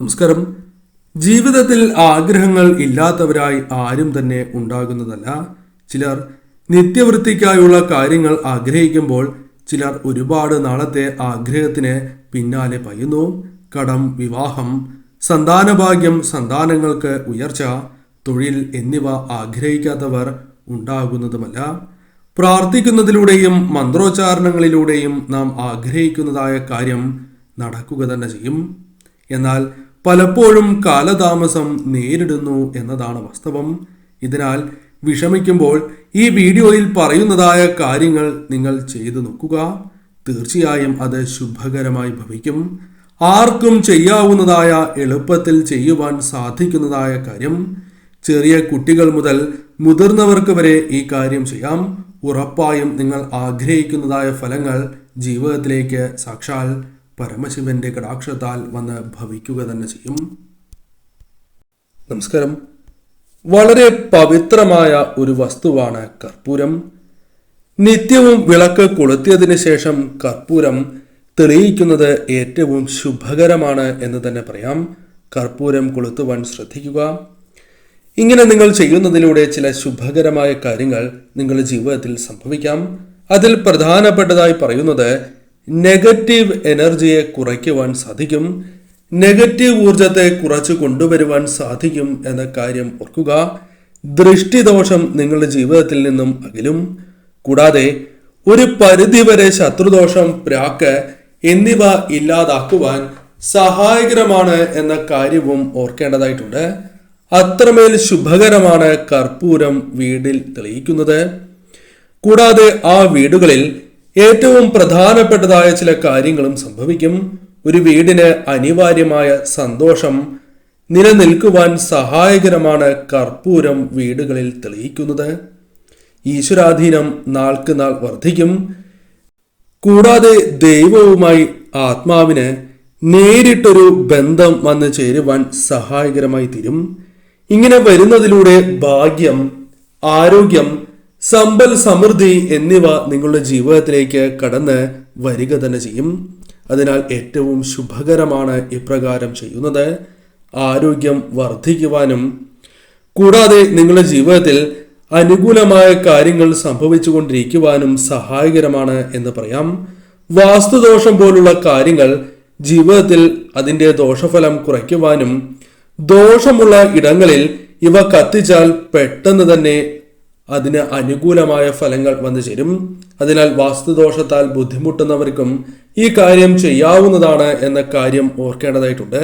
നമസ്കാരം. ജീവിതത്തിൽ ആഗ്രഹങ്ങൾ ഇല്ലാത്തവരായി ആരും തന്നെ ഉണ്ടാകുന്നതല്ല. ചിലർ നിത്യവൃത്തിക്കായുള്ള കാര്യങ്ങൾ ആഗ്രഹിക്കുമ്പോൾ ചിലർ ഒരുപാട് നാളത്തെ ആഗ്രഹത്തിന് പിന്നാലെ പയ്യുന്നു കടം വിവാഹം സന്താനഭാഗ്യം സന്താനങ്ങൾക്ക് ഉയർച്ച തൊഴിൽ എന്നിവ ആഗ്രഹിക്കാത്തവർ ഉണ്ടാകുന്നതുമല്ല. പ്രാർത്ഥിക്കുന്നതിലൂടെയും മന്ത്രോച്ചാരണങ്ങളിലൂടെയും നാം ആഗ്രഹിക്കുന്നതായ കാര്യം നടക്കുക തന്നെ ചെയ്യും. എന്നാൽ പലപ്പോഴും കാലതാമസം നേരിടുന്നു എന്നതാണ് വാസ്തവം. ഇതിനാൽ വിഷമിക്കുമ്പോൾ ഈ വീഡിയോയിൽ പറയുന്നതായ കാര്യങ്ങൾ നിങ്ങൾ ചെയ്തു നോക്കുക. തീർച്ചയായും അത് ശുഭകരമായി ഭവിക്കും. ആർക്കും ചെയ്യാവുന്നതായ എളുപ്പത്തിൽ ചെയ്യുവാൻ സാധിക്കുന്നതായ കാര്യം. ചെറിയ കുട്ടികൾ മുതൽ മുതിർന്നവർക്ക് വരെ ഈ കാര്യം ചെയ്യാം. ഉറപ്പായും നിങ്ങൾ ആഗ്രഹിക്കുന്നതായ ഫലങ്ങൾ ജീവിതത്തിലേക്ക് സാക്ഷാൽ പരമശിവന്റെ കടാക്ഷത്താൽ വന്ന് ഭവിക്കുക തന്നെ ചെയ്യും. നമസ്കാരം. വളരെ പവിത്രമായ ഒരു വസ്തുവാണ് കർപ്പൂരം. നിത്യവും വിളക്ക് കൊളുത്തിയതിന് ശേഷം കർപ്പൂരം തെളിയിക്കുന്നത് ഏറ്റവും ശുഭകരമാണ് എന്ന് തന്നെ പറയാം. കർപ്പൂരം കൊളുത്തുവാൻ ശ്രദ്ധിക്കുക. ഇങ്ങനെ നിങ്ങൾ ചെയ്യുന്നതിലൂടെ ചില ശുഭകരമായ കാര്യങ്ങൾ നിങ്ങളുടെ ജീവിതത്തിൽ സംഭവിക്കാം. അതിൽ പ്രധാനപ്പെട്ടതായി പറയുന്നത് നെഗറ്റീവ് എനർജിയെ കുറയ്ക്കുവാൻ സാധിക്കും. നെഗറ്റീവ് ഊർജത്തെ കുറച്ച് കൊണ്ടുവരുവാൻ സാധിക്കും എന്ന കാര്യം ഓർക്കുക. ദൃഷ്ടിദോഷം നിങ്ങളുടെ ജീവിതത്തിൽ നിന്നും അകലും. കൂടാതെ ഒരു പരിധിവരെ ശത്രുദോഷം പ്രാക്ക് എന്നിവ ഇല്ലാതാക്കുവാൻ സഹായകരമാണ് എന്ന കാര്യവും ഓർക്കേണ്ടതായിട്ടുണ്ട്. അത്രമേൽ ശുഭകരമാണ് കർപ്പൂരം വീടിൽ തെളിയിക്കുന്നത്. കൂടാതെ ആ വീടുകളിൽ ഏറ്റവും പ്രധാനപ്പെട്ടതായ ചില കാര്യങ്ങളും സംഭവിക്കും. ഒരു വീടിന് അനിവാര്യമായ സന്തോഷം നിലനിൽക്കുവാൻ സഹായകരമാണ് കർപ്പൂരം വീടുകളിൽ തെളിയിക്കുന്നത്. ഈശ്വരാധീനം നാൾക്ക് നാൾ വർദ്ധിക്കും. കൂടാതെ ദൈവവുമായി ആത്മാവിന് നേരിട്ടൊരു ബന്ധം വന്നു ചേരുവാൻ സഹായകരമായി തീരും. ഇങ്ങനെ വരുന്നതിലൂടെ ഭാഗ്യം ആരോഗ്യം സമ്പൽ സമൃദ്ധി എന്നിവ നിങ്ങളുടെ ജീവിതത്തിലേക്ക് കടന്ന് വരിക തന്നെ ചെയ്യും. അതിനാൽ ഏറ്റവും ശുഭകരമാണ് ഇപ്രകാരം ചെയ്യുന്നത്. ആരോഗ്യം വർദ്ധിക്കുവാനും കൂടാതെ നിങ്ങളുടെ ജീവിതത്തിൽ അനുകൂലമായ കാര്യങ്ങൾ സംഭവിച്ചുകൊണ്ടിരിക്കുവാനും സഹായകരമാണ് എന്ന് പറയാം. വാസ്തുദോഷം പോലുള്ള കാര്യങ്ങൾ ജീവിതത്തിൽ അതിന്റെ ദോഷഫലം കുറയ്ക്കുവാനും ദോഷമുള്ള ഇടങ്ങളിൽ ഇവ കത്തിച്ചാൽ പെട്ടെന്ന് തന്നെ അതിന് അനുകൂലമായ ഫലങ്ങൾ വന്നു ചേരും. അതിനാൽ വാസ്തുദോഷത്താൽ ബുദ്ധിമുട്ടുന്നവർക്കും ഈ കാര്യം ചെയ്യാവുന്നതാണ് എന്ന കാര്യം ഓർക്കേണ്ടതായിട്ടുണ്ട്.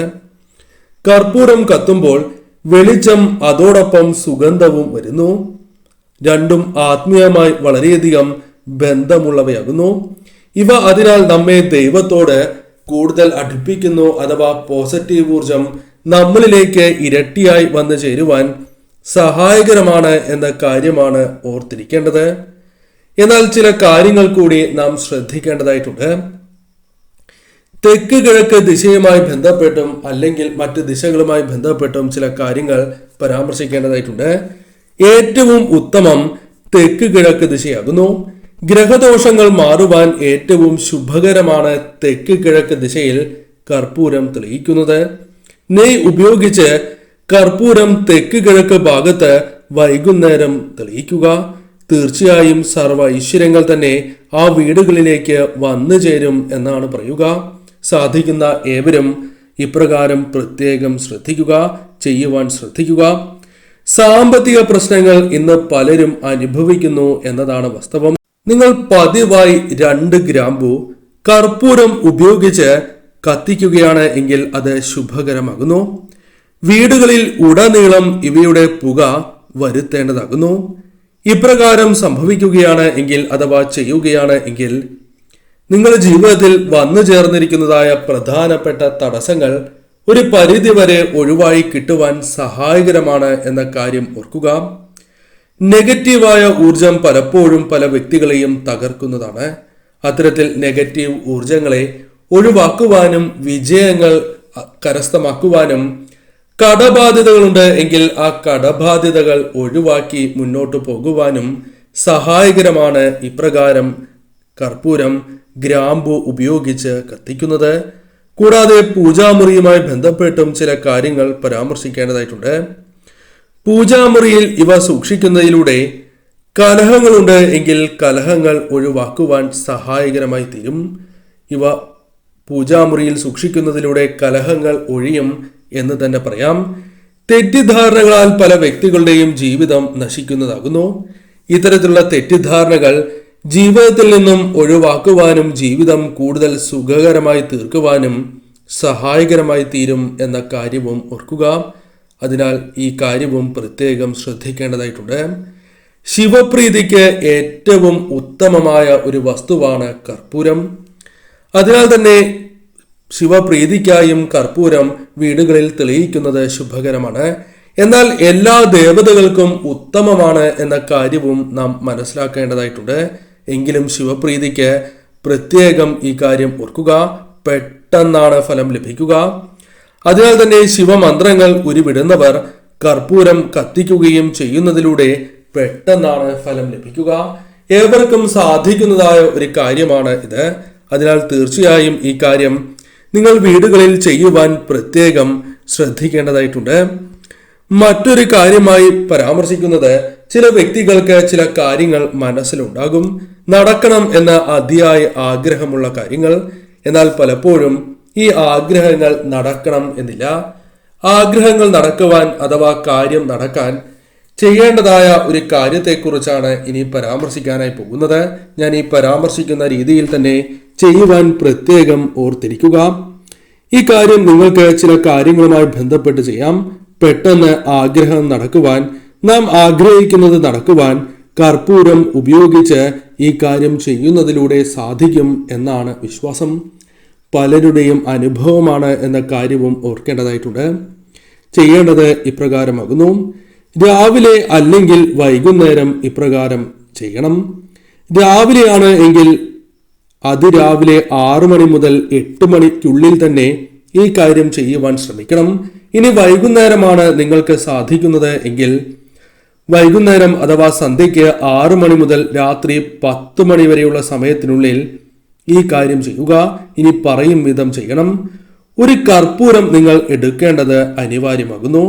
കർപ്പൂരം കത്തുമ്പോൾ വെളിച്ചം അതോടൊപ്പം സുഗന്ധവും വരുന്നു. രണ്ടും ആത്മീയമായി വളരെയധികം ബന്ധമുള്ളവയാകുന്നു. ഇവ അതിനാൽ നമ്മെ ദൈവത്തോട് കൂടുതൽ അടുപ്പിക്കുന്നു അഥവാ പോസിറ്റീവ് ഊർജം നമ്മളിലേക്ക് ഇരട്ടിയായി വന്നു ചേരുവാൻ സഹായകരമാണ് എന്ന കാര്യമാണ് ഓർത്തിരിക്കേണ്ടത്. എന്നാൽ ചില കാര്യങ്ങൾ കൂടി നാം ശ്രദ്ധിക്കേണ്ടതായിട്ടുണ്ട്. തെക്ക് കിഴക്ക് ദിശയുമായി ബന്ധപ്പെട്ടും അല്ലെങ്കിൽ മറ്റ് ദിശകളുമായി ബന്ധപ്പെട്ടും ചില കാര്യങ്ങൾ പരാമർശിക്കേണ്ടതായിട്ടുണ്ട്. ഏറ്റവും ഉത്തമം തെക്ക് കിഴക്ക് ദിശയാകുന്നു. ഗ്രഹദോഷങ്ങൾ മാറുവാൻ ഏറ്റവും ശുഭകരമാണ് തെക്ക് കിഴക്ക് ദിശയിൽ കർപ്പൂരം തെളിയിക്കുന്നത്. നെയ് ഉപയോഗിച്ച് കർപ്പൂരം തെക്ക് കിഴക്ക് ഭാഗത്ത് വൈകുന്നേരം തെളിയിക്കുക. തീർച്ചയായും സർവ ഐശ്വര്യങ്ങൾ തന്നെ ആ വീടുകളിലേക്ക് വന്നു ചേരും എന്നാണ് പറയുക. സാധിക്കുന്ന ഏവരും ഇപ്രകാരം പ്രത്യേകം ശ്രദ്ധിക്കുക ചെയ്യുവാൻ ശ്രദ്ധിക്കുക. സാമ്പത്തിക പ്രശ്നങ്ങൾ ഇന്ന് പലരും അനുഭവിക്കുന്നു എന്നതാണ് വാസ്തവം. നിങ്ങൾ പതിവായി രണ്ട് ഗ്രാമ്പു കർപ്പൂരം ഉപയോഗിച്ച് കത്തിക്കുകയാണ് എങ്കിൽ അത് ശുഭകരമാകുന്നു. വീടുകളിൽ ഉടനീളം ഇവയുടെ പുക വരുത്തേണ്ടതാകുന്നു. ഇപ്രകാരം സംഭവിക്കുകയാണ് എങ്കിൽ അഥവാ ചെയ്യുകയാണ് എങ്കിൽ നിങ്ങളുടെ ജീവിതത്തിൽ വന്നു ചേർന്നിരിക്കുന്നതായ പ്രധാനപ്പെട്ട തടസ്സങ്ങൾ ഒരു പരിധിവരെ ഒഴിവായി കിട്ടുവാൻ സഹായകരമാണ് എന്ന കാര്യം ഓർക്കുക. നെഗറ്റീവായ ഊർജം പലപ്പോഴും പല വ്യക്തികളെയും തകർക്കുന്നതാണ്. അത്തരത്തിൽ നെഗറ്റീവ് ഊർജങ്ങളെ ഒഴിവാക്കുവാനും വിജയങ്ങൾ കരസ്ഥമാക്കുവാനും കടബാധ്യതകളുണ്ട് എങ്കിൽ ആ കടബാധ്യതകൾ ഒഴിവാക്കി മുന്നോട്ട് പോകുവാനും സഹായകരമാണ് ഇപ്രകാരം കർപ്പൂരം ഗ്രാമ്പു ഉപയോഗിച്ച് കത്തിക്കുന്നത്. കൂടാതെ പൂജാമുറിയുമായി ബന്ധപ്പെട്ടും ചില കാര്യങ്ങൾ പരാമർശിക്കേണ്ടതായിട്ടുണ്ട്. പൂജാമുറിയിൽ ഇവ സൂക്ഷിക്കുന്നതിലൂടെ കലഹങ്ങളുണ്ട് എങ്കിൽ കലഹങ്ങൾ ഒഴിവാക്കുവാൻ സഹായകരമായി തീരും. ഇവ പൂജാമുറിയിൽ സൂക്ഷിക്കുന്നതിലൂടെ കലഹങ്ങൾ ഒഴിയും എന്ന് തന്നെ പറയാം. തെറ്റിദ്ധാരണകളാൽ പല വ്യക്തികളുടെയും ജീവിതം നശിക്കുന്നതാകുന്നു. ഇത്തരത്തിലുള്ള തെറ്റിദ്ധാരണകൾ ജീവിതത്തിൽ നിന്നും ഒഴിവാക്കുവാനും ജീവിതം കൂടുതൽ സുഖകരമായി തീർക്കുവാനും സഹായകരമായി തീരും എന്ന കാര്യവും ഓർക്കുക. അതിനാൽ ഈ കാര്യവും പ്രത്യേകം ശ്രദ്ധിക്കേണ്ടതായിട്ടുണ്ട്. ശിവപ്രീതിക്ക് ഏറ്റവും ഉത്തമമായ ഒരു വസ്തുവാണ് കർപ്പൂരം. അതിനാൽ തന്നെ ശിവപ്രീതിക്കായും കർപ്പൂരം വീടുകളിൽ തെളിയിക്കുന്നത് ശുഭകരമാണ്. എന്നാൽ എല്ലാ ദേവതകൾക്കും ഉത്തമമാണ് എന്ന കാര്യവും നാം മനസ്സിലാക്കേണ്ടതായിട്ടുണ്ട്. എങ്കിലും ശിവപ്രീതിക്ക് പ്രത്യേകം ഈ കാര്യം ഓർക്കുക. പെട്ടെന്നാണ് ഫലം ലഭിക്കുക. അതിനാൽ തന്നെ ശിവമന്ത്രങ്ങൾ ഉരുവിടുന്നവർ കർപ്പൂരം കത്തിക്കുകയും ചെയ്യുന്നതിലൂടെ പെട്ടെന്നാണ് ഫലം ലഭിക്കുക. ഏവർക്കും സാധിക്കുന്നതായ ഒരു കാര്യമാണ് ഇത്. അതിനാൽ തീർച്ചയായും ഈ കാര്യം നിങ്ങൾ വീടുകളിൽ ചെയ്യുവാൻ പ്രത്യേകം ശ്രദ്ധിക്കേണ്ടതായിട്ടുണ്ട്. മറ്റൊരു കാര്യമായി പരാമർശിക്കുന്നത് ചില വ്യക്തികൾക്ക് ചില കാര്യങ്ങൾ മനസ്സിലുണ്ടാകും. നടക്കണം എന്ന അതിയായ ആഗ്രഹമുള്ള കാര്യങ്ങൾ. എന്നാൽ പലപ്പോഴും ഈ ആഗ്രഹങ്ങൾ നടക്കണം എന്നില്ല. ആഗ്രഹങ്ങൾ നടക്കുവാൻ അഥവാ കാര്യം നടക്കാൻ ചെയ്യേണ്ടതായ ഒരു കാര്യത്തെക്കുറിച്ചാണ് ഇനി പരാമർശിക്കാനായി പോകുന്നത്. ഞാൻ ഈ പരാമർശിക്കുന്ന രീതിയിൽ തന്നെ ചെയ്യുവാൻ പ്രത്യേകം ഓർത്തിരിക്കുക. ഈ കാര്യം നിങ്ങൾക്ക് ചില കാര്യങ്ങളുമായി ബന്ധപ്പെട്ട് ചെയ്യാം. പെട്ടെന്ന് ആഗ്രഹം നടക്കുവാൻ നാം ആഗ്രഹിക്കുന്നത് നടക്കുവാൻ കർപ്പൂരം ഉപയോഗിച്ച് ഈ കാര്യം ചെയ്യുന്നതിലൂടെ സാധിക്കും എന്നാണ് വിശ്വാസം. പലരുടെയും അനുഭവമാണ് എന്ന കാര്യവും ഓർക്കേണ്ടതായിട്ടുണ്ട്. ചെയ്യേണ്ടത് ഇപ്രകാരമാകുന്നു. രാവിലെ അല്ലെങ്കിൽ വൈകുന്നേരം ഇപ്രകാരം ചെയ്യണം. രാവിലെയാണ് എങ്കിൽ അതിരാവിലെ ആറു മണി മുതൽ എട്ട് മണിക്കുള്ളിൽ തന്നെ ഈ കാര്യം ചെയ്യുവാൻ ശ്രമിക്കണം. ഇനി വൈകുന്നേരമാണ് നിങ്ങൾക്ക് സാധിക്കുന്നത് എങ്കിൽ വൈകുന്നേരം അഥവാ സന്ധ്യയ്ക്ക് ആറു മണി മുതൽ രാത്രി പത്ത് മണി വരെയുള്ള സമയത്തിനുള്ളിൽ ഈ കാര്യം ചെയ്യുക. ഇനി പറയും വിധം ചെയ്യണം. ഒരു കർപ്പൂരം നിങ്ങൾ എടുക്കേണ്ടത് അനിവാര്യമാകുന്നു.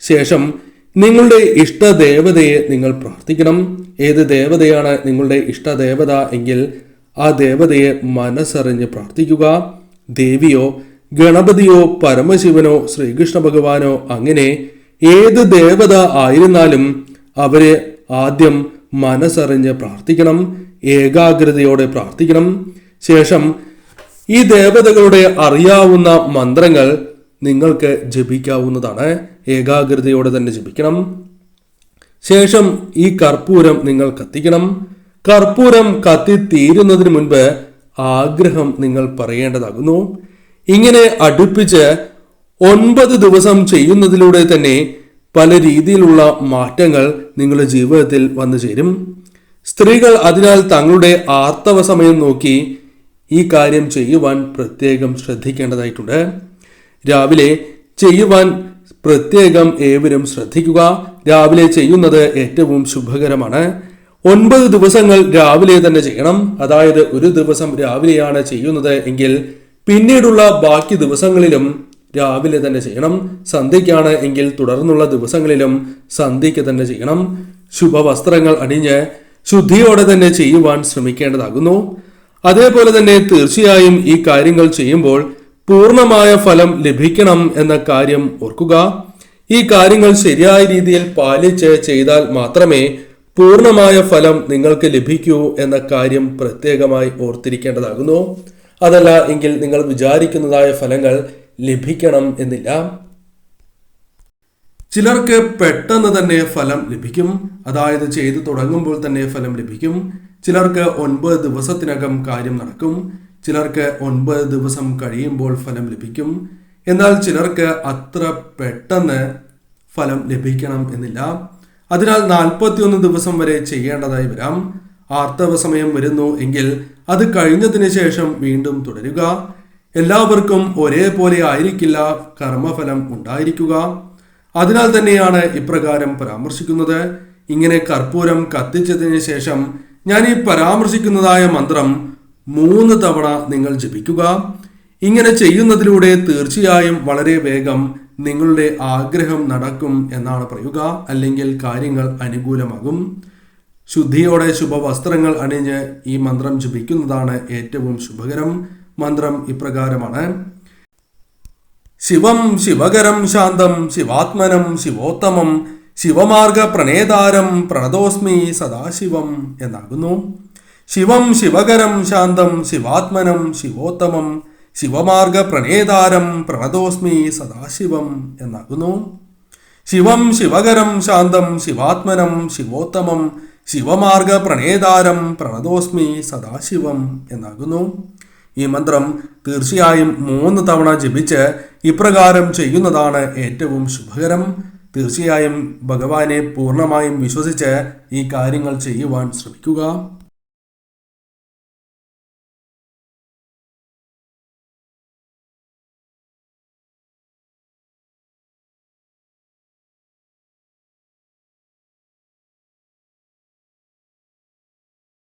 ശേഷം നിങ്ങളുടെ ഇഷ്ടദേവതയെ നിങ്ങൾ പ്രാർത്ഥിക്കണം. ഏത് ദേവതയാണ് നിങ്ങളുടെ ഇഷ്ടദേവത എങ്കിൽ ആ ദേവതയെ മനസ്സറിഞ്ഞ് പ്രാർത്ഥിക്കുക. ദേവിയോ ഗണപതിയോ പരമശിവനോ ശ്രീകൃഷ്ണ ഭഗവാനോ അങ്ങനെ ഏത് ദേവത ആയിരുന്നാലും അവരെ ആദ്യം മനസ്സറിഞ്ഞ് പ്രാർത്ഥിക്കണം. ഏകാഗ്രതയോടെ പ്രാർത്ഥിക്കണം. ശേഷം ഈ ദേവതകളുടെ അറിയാവുന്ന മന്ത്രങ്ങൾ നിങ്ങൾക്ക് ജപിക്കാവുന്നതാണ്. ഏകാഗ്രതയോടെ തന്നെ ജപിക്കണം. ശേഷം ഈ കർപ്പൂരം നിങ്ങൾ കത്തിക്കണം. കർപ്പൂരം കത്തിത്തീരുന്നതിന് മുൻപ് ആഗ്രഹം നിങ്ങൾ പറയേണ്ടതാകുന്നു. ഇങ്ങനെ അടുപ്പിച്ച് ഒൻപത് ദിവസം ചെയ്യുന്നതിലൂടെ തന്നെ പല രീതിയിലുള്ള മാറ്റങ്ങൾ നിങ്ങളുടെ ജീവിതത്തിൽ വന്നു ചേരും. സ്ത്രീകൾ അതിനാൽ തങ്ങളുടെ ആർത്തവ സമയം നോക്കി ഈ കാര്യം ചെയ്യുവാൻ പ്രത്യേകം ശ്രദ്ധിക്കേണ്ടതായിട്ടുണ്ട്. രാവിലെ ചെയ്യുവാൻ പ്രത്യേകം ഏവരും ശ്രദ്ധിക്കുക. രാവിലെ ചെയ്യുന്നത് ഏറ്റവും ശുഭകരമാണ്. ഒൻപത് ദിവസങ്ങൾ രാവിലെ തന്നെ ചെയ്യണം. അതായത് ഒരു ദിവസം രാവിലെയാണ് ചെയ്യുന്നത് എങ്കിൽ പിന്നീടുള്ള ബാക്കി ദിവസങ്ങളിലും രാവിലെ തന്നെ ചെയ്യണം. സന്ധ്യയ്ക്കാണ് എങ്കിൽ തുടർന്നുള്ള ദിവസങ്ങളിലും സന്ധ്യയ്ക്ക് തന്നെ ചെയ്യണം. ശുഭവസ്ത്രങ്ങൾ അണിഞ്ഞ് ശുദ്ധിയോടെ തന്നെ ചെയ്യുവാൻ ശ്രമിക്കേണ്ടതാകുന്നു. അതേപോലെ തന്നെ തീർച്ചയായും ഈ കാര്യങ്ങൾ ചെയ്യുമ്പോൾ പൂർണമായ ഫലം ലഭിക്കണം എന്ന കാര്യം ഓർക്കുക. ഈ കാര്യങ്ങൾ ശരിയായ രീതിയിൽ പാലിച്ച് ചെയ്താൽ മാത്രമേ പൂർണമായ ഫലം നിങ്ങൾക്ക് ലഭിക്കൂ എന്ന കാര്യം പ്രത്യേകമായി ഓർത്തിരിക്കേണ്ടതാകുന്നു. അതല്ല എങ്കിൽ നിങ്ങൾ വിചാരിക്കുന്നതായ ഫലങ്ങൾ ലഭിക്കണം എന്നില്ല. ചിലർക്ക് പെട്ടെന്ന് തന്നെ ഫലം ലഭിക്കും. അതായത് ചെയ്തു തുടങ്ങുമ്പോൾ തന്നെ ഫലം ലഭിക്കും. ചിലർക്ക് ഒൻപത് ദിവസത്തിനകം കാര്യം നടക്കും. ചിലർക്ക് ഒൻപത് ദിവസം കഴിയുമ്പോൾ ഫലം ലഭിക്കും. എന്നാൽ ചിലർക്ക് അത്ര പെട്ടെന്ന് ഫലം ലഭിക്കണം എന്നില്ല. അതിനാൽ നാൽപ്പത്തിയൊന്ന് ദിവസം വരെ ചെയ്യേണ്ടതായി വരാം. ആർത്തവ സമയം വരുന്നു എങ്കിൽ അത് കഴിഞ്ഞതിന് ശേഷം വീണ്ടും തുടരുക. എല്ലാവർക്കും ഒരേപോലെ ആയിരിക്കില്ല കർമ്മഫലം ഉണ്ടായിരിക്കുക. അതിനാൽ തന്നെയാണ് ഇപ്രകാരം പരാമർശിക്കുന്നത്. ഇങ്ങനെ കർപ്പൂരം കത്തിച്ചതിന് ശേഷം ഞാൻ ഈ പരാമർശിക്കുന്നതായ മന്ത്രം മൂന്ന് തവണ നിങ്ങൾ ജപിക്കുക. ഇങ്ങനെ ചെയ്യുന്നതിലൂടെ തീർച്ചയായും വളരെ വേഗം നിങ്ങളുടെ ആഗ്രഹം നടക്കും എന്നാണ് പറയുക അല്ലെങ്കിൽ കാര്യങ്ങൾ അനുകൂലമാകും. ശുദ്ധിയോടെ ശുഭവസ്ത്രങ്ങൾ അണിഞ്ഞ് ഈ മന്ത്രം ജപിക്കുന്നതാണ് ഏറ്റവും ശുഭകരം. മന്ത്രം ഇപ്രകാരമാണ്. ശിവം ശിവകരം ശാന്തം ശിവാത്മനം ശിവോത്തമം ശിവമാർഗ പ്രണേതാരം പ്രണതോസ്മി സദാശിവം എന്നാകുന്നു. ശിവം ശിവകരം ശാന്തം ശിവാത്മനം ശിവോത്തമം ശിവമാർഗ പ്രണേതാരം പ്രണതോസ്മി സദാശിവം എന്നാകുന്നു. ശിവം ശിവകരം ശാന്തം ശിവാത്മനം ശിവോത്തമം ശിവമാർഗ പ്രണേതാരം പ്രണതോസ്മി സദാശിവം എന്നാകുന്നു. ഈ മന്ത്രം തീർച്ചയായും മൂന്ന് തവണ ജപിച്ച് ഇപ്രകാരം ചെയ്യുന്നതാണ് ഏറ്റവും ശുഭകരം. തീർച്ചയായും ഭഗവാനെ പൂർണമായും വിശ്വസിച്ച് ഈ കാര്യങ്ങൾ ചെയ്യുവാൻ ശ്രമിക്കുക.